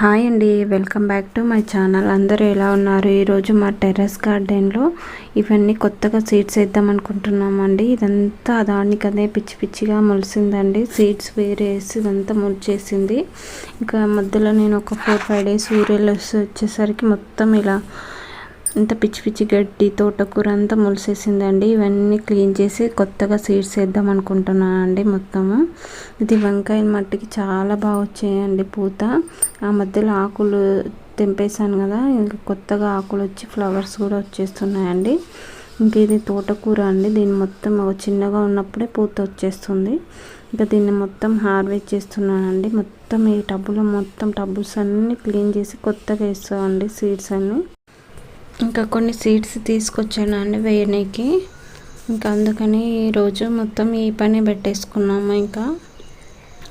Hi అండి welcome back to my channel. అందరూ ఎలా ఉన్నారు? ఈరోజు మా టెర్రస్ గార్డెన్లో ఇవన్నీ కొత్తగా సీడ్స్ వేద్దాం అనుకుంటున్నామండి. ఇదంతా దానికి అదే పిచ్చి పిచ్చిగా మొలిసిందండి. సీడ్స్ వేరే వేసి ఇదంతా మొలిచేసింది ఇంకా మధ్యలో నేను ఒక ఫోర్ ఫైవ్ డేస్ ఊరేళ్ళు వచ్చేసరికి మొత్తం ఇలా ఇంత పిచ్చి పిచ్చి గడ్డి తోటకూర అంతా మొలిసేసిందండి. ఇవన్నీ క్లీన్ చేసి కొత్తగా సీడ్స్ వేద్దాం అనుకుంటున్నాను అండి మొత్తము. ఇది వంకాయ మట్టికి చాలా బాగా వచ్చాయండి పూత. ఆ మధ్యలో ఆకులు తెంపేశాను కదా ఇంకా కొత్తగా ఆకులు వచ్చి ఫ్లవర్స్ కూడా వచ్చేస్తున్నాయండి. ఇంక ఇది తోటకూర అండి. దీన్ని మొత్తం చిన్నగా ఉన్నప్పుడే పూత వచ్చేస్తుంది. ఇంకా దీన్ని మొత్తం హార్వెస్ట్ చేస్తున్నానండి. మొత్తం ఈ టబ్బులో మొత్తం టబ్బుల్స్ అన్నీ క్లీన్ చేసి కొత్తగా వేస్తామండి సీడ్స్ అన్నీ. ఇంకా కొన్ని సీడ్స్ తీసుకొచ్చాను అండి వేయడానికి ఇంకా అందుకని ఈరోజు మొత్తం ఈ పని పెట్టేసుకున్నాము ఇంకా.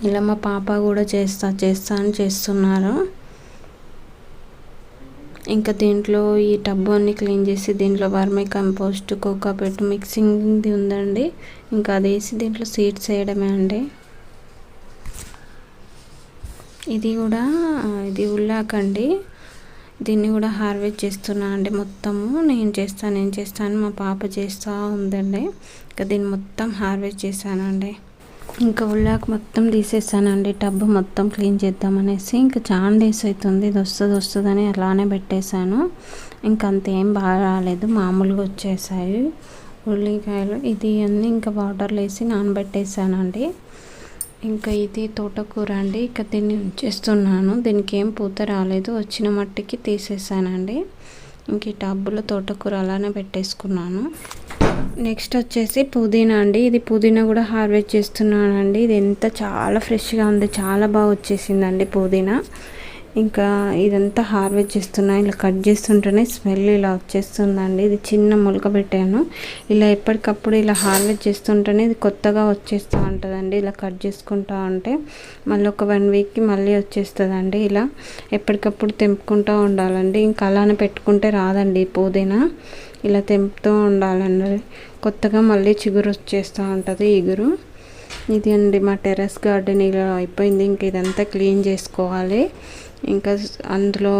ఇలా మా పాప కూడా చేస్తా చేస్తా అని చేస్తున్నారు. ఇంకా దీంట్లో ఈ టబ్బు అన్ని క్లీన్ చేసి దీంట్లో వర్మీ కంపోస్ట్ కోకాపెట్ మిక్సింగ్ది ఉందండి. ఇంకా అది వేసి దీంట్లో సీడ్స్ వేయడమే అండి. ఇది కూడా ఇది ఉల్లాకండి. దీన్ని కూడా హార్వెస్ట్ చేస్తున్నాను అండి. మొత్తము నేను చేస్తాను నేను చేస్తాను మా పాప చేస్తూ ఉందండి. ఇంకా దీన్ని మొత్తం హార్వెస్ట్ చేశానండి. ఇంకా ఉల్లాకు మొత్తం తీసేసానండి. టబ్ మొత్తం క్లీన్ చేద్దామనేసి ఇంకా చాలా డేస్ అవుతుంది. ఇది వస్తుంది వస్తుందని అలానే పెట్టేశాను. ఇంకా అంతేం బాగా రాలేదు. మామూలుగా వచ్చేసాయి. ఉల్లికాయలు ఇది అన్నీ ఇంకా వాటర్లో వేసి నానబెట్టేసానండి ఇంకా ఇది తోటకూర అండి. ఇక దీన్ని ఉంచేస్తున్నాను దీనికి ఏం పూత రాలేదు. వచ్చిన మట్టికి తీసేసానండి. ఇంక ఈ టబ్బులో తోటకూర అలానే పెట్టేసుకున్నాను. నెక్స్ట్ వచ్చేసి పుదీనా అండి. ఇది పుదీనా కూడా హార్వెస్ట్ చేస్తున్నానండి. ఇది ఎంత చాలా ఫ్రెష్గా ఉంది. చాలా బాగా వచ్చేసిందండి పుదీనా. ఇంకా ఇదంతా హార్వెస్ట్ చేస్తున్నా ఇలా కట్ చేస్తుంటేనే స్మెల్ ఇలా వచ్చేస్తుందండి. ఇది చిన్న మొలక పెట్టాను. ఇలా ఎప్పటికప్పుడు ఇలా హార్వెస్ట్ చేస్తుంటేనే ఇది కొత్తగా వచ్చేస్తూ ఉంటుందండి. ఇలా కట్ చేసుకుంటా ఉంటే మళ్ళీ ఒక వన్ వీక్కి మళ్ళీ వచ్చేస్తుందండి ఇలా. ఎప్పటికప్పుడు తెంపుకుంటూ ఉండాలండి. ఇంకా అలానే పెట్టుకుంటే రాదండి పుదీనా. ఇలా తెంపుతూ ఉండాలండి. కొత్తగా మళ్ళీ చిగురు వచ్చేస్తూ ఉంటుంది ఇగురు. ఇది అండి మా టెర్రస్ గార్డెన్ ఇలా అయిపోయింది. ఇంక ఇదంతా క్లీన్ చేసుకోవాలి. ఇంకా అందులో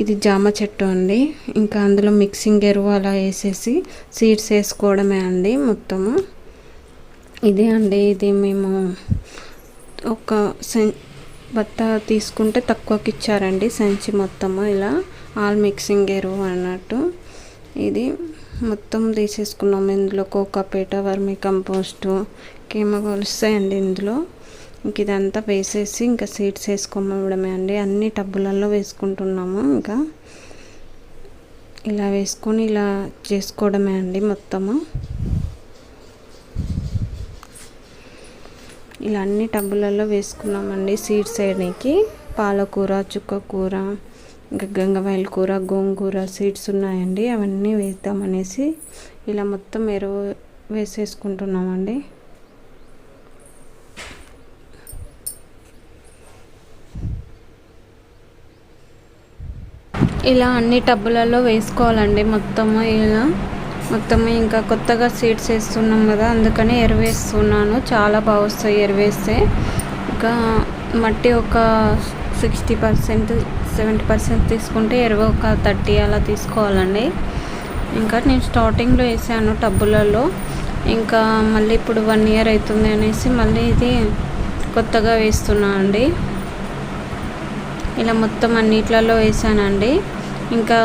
ఇది జామ చెట్టు అండి. ఇంకా అందులో మిక్సింగ్ ఎరువు అలా వేసేసి సీడ్స్ వేసుకోవడమే అండి మొత్తము. ఇదే అండి ఇది మేము ఒక సెన్ బత్త తీసుకుంటే తక్కువకి ఇచ్చారండి సంచి మొత్తము ఇలా ఆల్ మిక్సింగ్ ఎరువు అన్నట్టు. ఇది మొత్తం తీసేసుకున్నాము ఇందులో కోకాపేట వర్మి కంపోస్టు కెమికల్స్ వస్తాయండి ఇందులో. ఇంక ఇదంతా వేసేసి ఇంకా సీడ్స్ వేసుకోవడమే అండి. అన్ని టబ్బులలో వేసుకుంటున్నాము ఇంకా. ఇలా వేసుకొని ఇలా చేసుకోవడమే అండి మొత్తము. ఇలా అన్ని టబ్బులలో వేసుకున్నామండి సీడ్స్ వేయడానికి పాలకూర చుక్కకూర ఇంకా గంగవాయల కూర గోంగూర సీడ్స్ ఉన్నాయండి. అవన్నీ వేద్దామనేసి ఇలా మొత్తం ఎరువు వేసేసుకుంటున్నామండి. ఇలా అన్ని టబ్బులలో వేసుకోవాలండి మొత్తము ఇలా. మొత్తము ఇంకా కొత్తగా సీడ్స్ వేస్తున్నాం కదా అందుకని ఎరువేస్తున్నాను. చాలా బాగా వస్తాయి ఎరువేస్తే. ఇంకా మట్టి ఒక సిక్స్టీ పర్సెంట్ సెవెంటీ పర్సెంట్ తీసుకుంటే ఎరువు ఒక థర్టీ అలా తీసుకోవాలండి. ఇంకా నేను స్టార్టింగ్లో వేసాను టబ్బులలో. ఇంకా మళ్ళీ ఇప్పుడు వన్ ఇయర్ అవుతుంది అనేసి మళ్ళీ ఇది కొత్తగా వేస్తున్నాను అండి. ఇలా మొత్తం అన్నిట్లలో వేసానండి. ఇంకా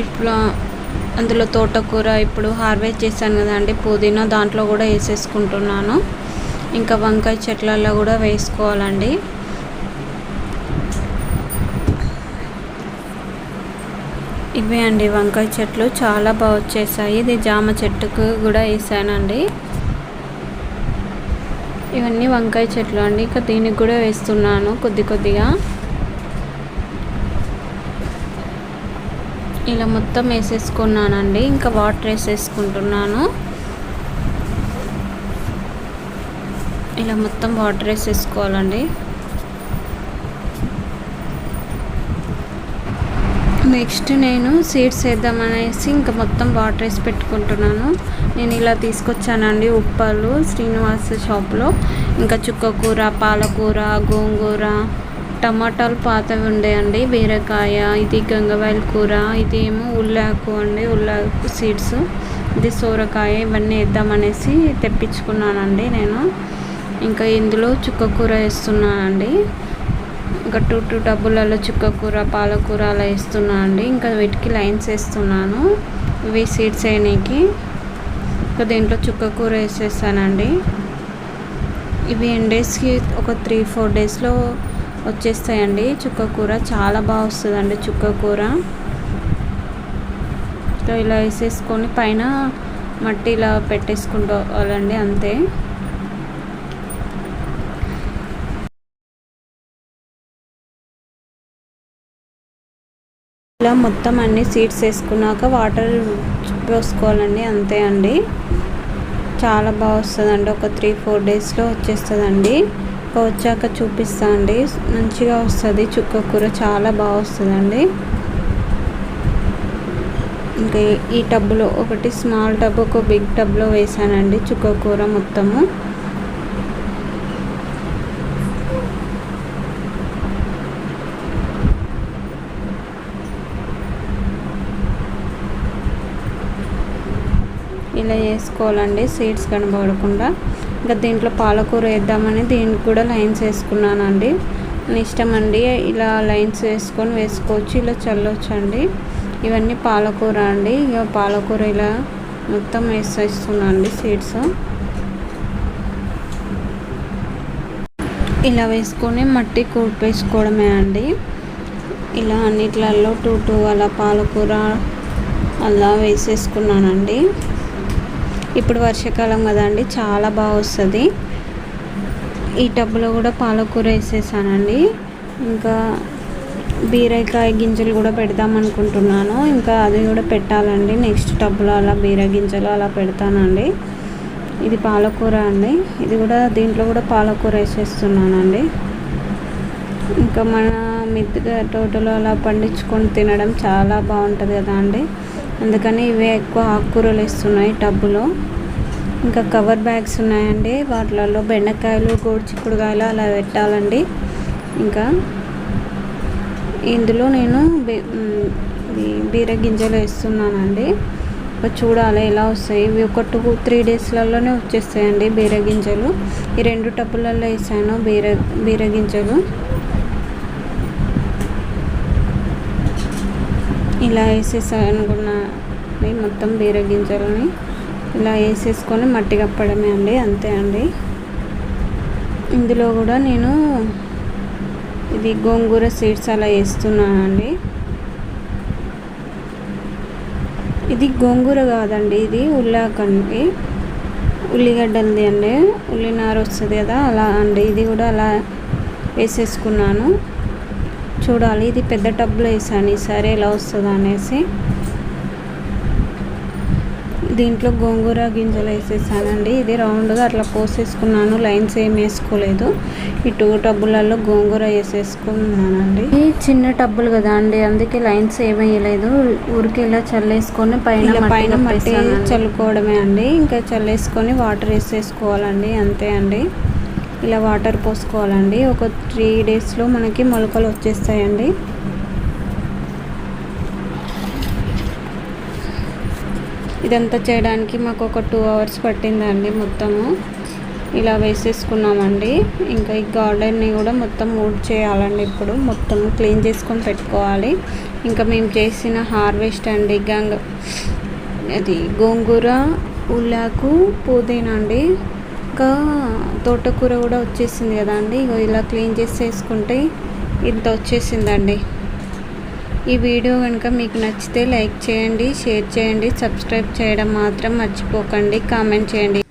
ఇట్లా అందులో తోటకూర ఇప్పుడు హార్వెస్ట్ చేశాను కదండి పుదీనా దాంట్లో కూడా వేసేసుకుంటున్నాను. ఇంకా వంకాయ చెట్లలో కూడా వేసుకోవాలండి. ఇవే అండి వంకాయ చెట్లు. చాలా బాగా వచ్చేసాయి. ఇది జామ చెట్టుకు కూడా వేసానండి. ఇవన్నీ వంకాయ చెట్లు అండి. ఇంకా దీనికి కూడా వేస్తున్నాను కొద్ది కొద్దిగా. ఇలా మొత్తం వేసేసుకున్నానండి. ఇంకా వాటర్ వేసేసుకుంటున్నాను. ఇలా మొత్తం వాటర్ వేసేసుకోవాలండి. నెక్స్ట్ నేను సీడ్స్ వేద్దామనేసి ఇంకా మొత్తం వాటర్ వేసి పెట్టుకుంటున్నాను. నేను ఇలా తీసుకొచ్చానండి ఉప్పలు శ్రీనివాస షాప్లో. ఇంకా చుక్కకూర పాలకూర గోంగూర టమాటాలు పాతవి ఉండేయండి బీరకాయ ఇది గంగవాయల కూర ఇది ఏమో ఉల్లాకు అండి ఉల్లాకు సీడ్స్ ఇది సోరకాయ ఇవన్నీ వేద్దామనేసి తెప్పించుకున్నానండి నేను. ఇంకా ఇందులో చుక్క కూర వేస్తున్నానండి. ఇంకా టూ టూ డబ్బులలో చుక్క కూర పాలకూర అలా వేస్తున్నాను అండి ఇంకా వీటికి లైన్స్ వేస్తున్నాను ఇవి సీడ్స్ వేయడానికి ఇంకా దీంట్లో చుక్క కూర వేసేసానండి. ఇవి ఎన్ డేస్కి ఒక త్రీ ఫోర్ డేస్లో వచ్చేస్తాయండి. చుక్క కూర చాలా బాగా వస్తుందండి చుక్క కూర. సో ఇలా వేసేసుకొని పైన మట్టి ఇలా పెట్టేసుకుంటావాలండి అంతే. ఇలా మొత్తం అన్ని సీడ్స్ వేసుకున్నాక వాటర్ పోసుకోవాలండి అంతే అండి. చాలా బాగా వస్తుందండి. ఒక త్రీ ఫోర్ డేస్లో వచ్చేస్తుందండి. వచ్చాక చూపిస్తా అండి. మంచిగా వస్తుంది. చుక్క కూర చాలా బాగా వస్తుందండి. ఇంకా ఈ టబ్లో ఒకటి స్మాల్ టబ్ ఒక బిగ్ టబ్లో వేసానండి చుక్క కూర మొత్తము. ఇలా వేసుకోవాలండి. సీడ్స్ కనబడకుండా. ఇంకా దీంట్లో పాలకూర వేద్దామని దీనికి కూడా లైన్స్ వేసుకున్నానండి. ఇష్టం అండి ఇలా లైన్స్ వేసుకొని వేసుకోవచ్చు ఇలా చల్లవచ్చండి. ఇవన్నీ పాలకూర అండి. ఇక పాలకూర ఇలా మొత్తం వేసేస్తున్నాను అండి సీడ్స్. ఇలా వేసుకొని మట్టి కూర్పేసుకోవడమే అండి. ఇలా అన్నిట్లలో టూ టూ అలా పాలకూర అలా వేసేసుకున్నానండి. ఇప్పుడు వర్షాకాలం కదండి చాలా బాగా వస్తుంది. ఈ టబ్లో కూడా పాలకూర వేసేసానండి. ఇంకా బీరకాయ గింజలు కూడా పెడదాం అనుకుంటున్నాను. ఇంకా అది కూడా పెట్టాలండి. నెక్స్ట్ టబ్లో అలా బీర గింజలు అలా పెడతానండి. ఇది పాలకూర అండి. ఇది కూడా దీంట్లో కూడా పాలకూర వేసేస్తున్నానండి. ఇంకా మన మిద్దె తోటలో అలా పండించుకొని తినడం చాలా బాగుంటుంది కదా అండి. అందుకని ఇవే ఎక్కువ ఆకుకూరలు ఇస్తున్నాయి టబ్బులో. ఇంకా కవర్ బ్యాగ్స్ ఉన్నాయండి. వాటిలలో బెండకాయలు గోడు చిక్కుడుకాయలు అలా పెట్టాలండి. ఇంకా ఇందులో నేను బీర గింజలు వేస్తున్నానండి. చూడాలి ఎలా వస్తాయి. ఇవి ఒక టూ త్రీ డేస్లలోనే వచ్చేస్తాయండి బీర గింజలు. ఈ రెండు టప్పులలో వేసాను బీర బీర గింజలు. ఇలా వేసేసాను అనుకున్నా మొత్తం బీర గింజలని ఇలా వేసేసుకొని మట్టి కప్పడమే అండి అంతే అండి. ఇందులో కూడా నేను ఇది గోంగూర సీడ్స్ అలా వేస్తున్నాను అండి. ఇది గోంగూర కాదండి ఇది ఉల్లాకండి. ఉల్లిగడ్డలది అండి ఉల్లినార వస్తుంది కదా అలా అండి. ఇది కూడా అలా వేసేసుకున్నాను. చూడాలి. ఇది పెద్ద టబ్లో వేసాను ఈసారి ఎలా వస్తుందో అనేసి. దీంట్లో గోంగూర గింజలు వేసేసానండి. ఇది రౌండ్గా అట్లా పోసేసుకున్నాను లైన్స్ ఏం వేసుకోలేదు. ఈ టూ టబ్బులలో గోంగూర వేసేసుకున్నానండి. ఈ చిన్న టబ్బులు కదా అండి. అందుకే లైన్స్ ఏమేయలేదు ఊరికి ఇలా చల్లేసుకొని పైన పైన మట్టి చల్లుకోవడమే అండి. ఇంకా చల్లేసుకొని వాటర్ వేసేసుకోవాలండి. అంతే అండి. ఇలా వాటర్ పోసుకోవాలండి. ఒక త్రీ డేస్లో మనకి మొలకలు వచ్చేస్తాయండి. ఇదంతా చేయడానికి మాకు ఒక టూ అవర్స్ పట్టిందండి మొత్తము. ఇలా వేసేసుకున్నామండి. ఇంకా ఈ గార్డెన్ని కూడా మొత్తం మూడ్ చేయాలండి ఇప్పుడు. మొత్తం క్లీన్ చేసుకొని పెట్టుకోవాలి. ఇంకా మేము చేసిన హార్వెస్ట్ అండి గంగ అది గోంగూర ఉల్లాకు పుదీనా అండి. ఇంకా తోటకూర కూడా వచ్చేసింది కదా అండి. ఇగో ఇలా క్లీన్ చేసేసుకుంటే ఇంత వచ్చేసిందండి. ఈ వీడియో కనుక మీకు నచ్చితే లైక్ చేయండి షేర్ చేయండి సబ్స్క్రైబ్ చేయడం మాత్రం మర్చిపోకండి. కామెంట్ చేయండి.